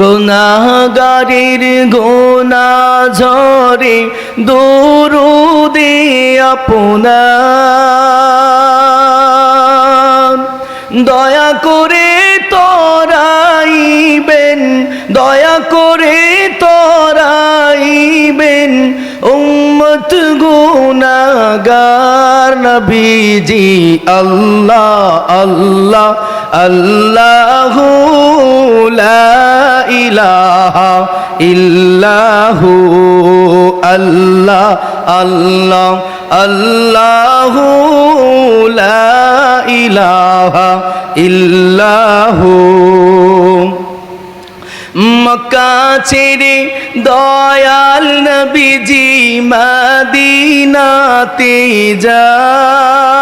গুনাগারির গুনা ঝরে দরুদে আপনার। দয়া করে তরাইবেন, দয়া করে তরাইবেন উম্মত গুনাগার নবীজি। আল্লাহ আল্লাহ আল্লাহ ইল্লাহু আল্লাহ আল্লাহ আল্লাহ লা ইলাহা ইল্লাহু। মক্কা ছেড়ে দয়াল নবীজি মদিনাতে যান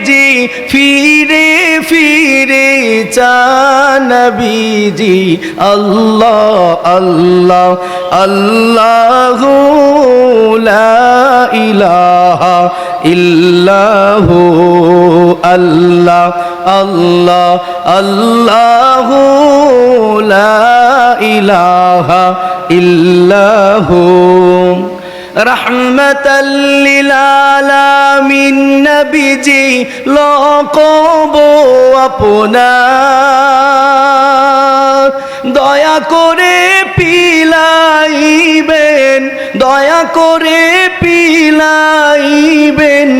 নবীজি ফিরে ফিরে চান নবীজি, আল্লাহ আল্লাহ আল্লাহ ইলাহা ইল্লাহু আল্লাহ আল্লাহ আল্লাহ লা ইলাহা ইল্লাহু। রহমতাল্লিল আলামিন নবীজি, লকব আপনার। দয়া করে পিলাইবেন, দয়া করে পিলাইবেন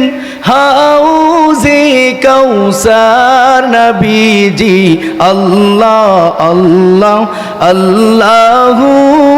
হাউজে কৌসার নবীজি। আল্লাহ আল্লাহ, আল্লাহু